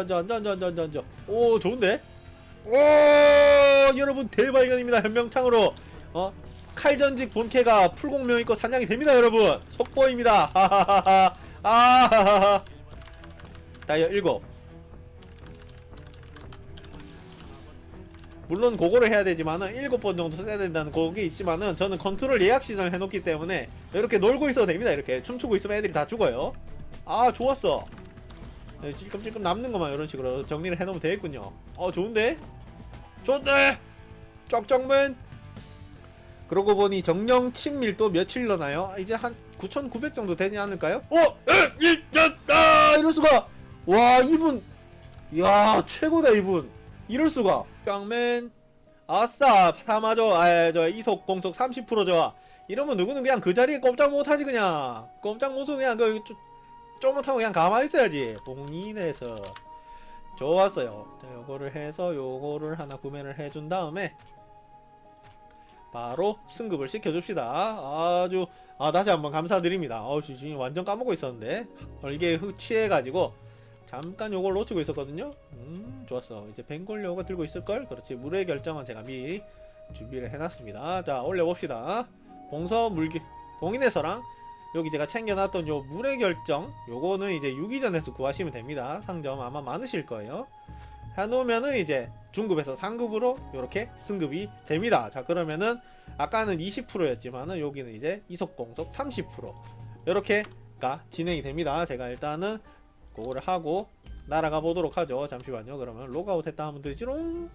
앉아 앉아 앉아 앉아 앉아 앉아 오 좋은데? 오 여러분 대발견입니다 현명창으로. 어? 칼전직 본캐가 풀공명 있고 사냥이 됩니다 여러분. 속보입니다. 하하하하. 아하하하. 다이어 일곱. 물론 그거를 해야 되지만은 일곱 번 정도 써야 된다는 그게 있지만은 저는 컨트롤 예약 시전을 해놓기 때문에 이렇게 놀고 있어도 됩니다 이렇게. 춤추고 있으면 애들이 다 죽어요. 아 좋았어. 네, 찔끔찔끔 남는 것만 이런 식으로 정리를 해놓으면 되겠군요 어 좋은데? 좋네 쩍쩍맨 그러고 보니 정령 친밀도 며칠 넣나요? 이제 한 9,900 정도 되지 않을까요? 어! 에! 이! 야! 아! 이럴 수가! 와 이분 야 최고다 이분 이럴 수가 깡맨 아싸 사마저 아저 이속 공속 30% 좋아 이러면 누구는 그냥 그 자리에 꼼짝 못하지 그냥 꼼짝 못하고 그냥 그 쪼- 쪼못하고 그냥 가만히 있어야지. 봉인해서. 좋았어요. 자 요거를 해서 요거를 하나 구매를 해준 다음에 바로 승급을 시켜줍시다. 아주 아 다시 한번 감사드립니다. 어우 지금 완전 까먹고 있었는데. 얼개에 흑 취해가지고 잠깐 요걸 놓치고 있었거든요. 음 좋았어. 이제 벵골 요거 들고 있을걸? 그렇지. 물의 결정은 제가 미리 준비를 해놨습니다. 자 올려봅시다. 봉서 물기 봉인해서랑 여기 제가 챙겨놨던 요 물의 결정 요거는 이제 유기전에서 구하시면 됩니다. 상점 아마 많으실 거예요. 해놓으면은 이제 중급에서 상급으로 요렇게 승급이 됩니다. 자 그러면은 아까는 20%였지만은 여기는 이제 이속 공속 30% 요렇게가 진행이 됩니다. 제가 일단은 그거를 하고 날아가 보도록 하죠. 잠시만요. 그러면 로그아웃 했다 하면 되지롱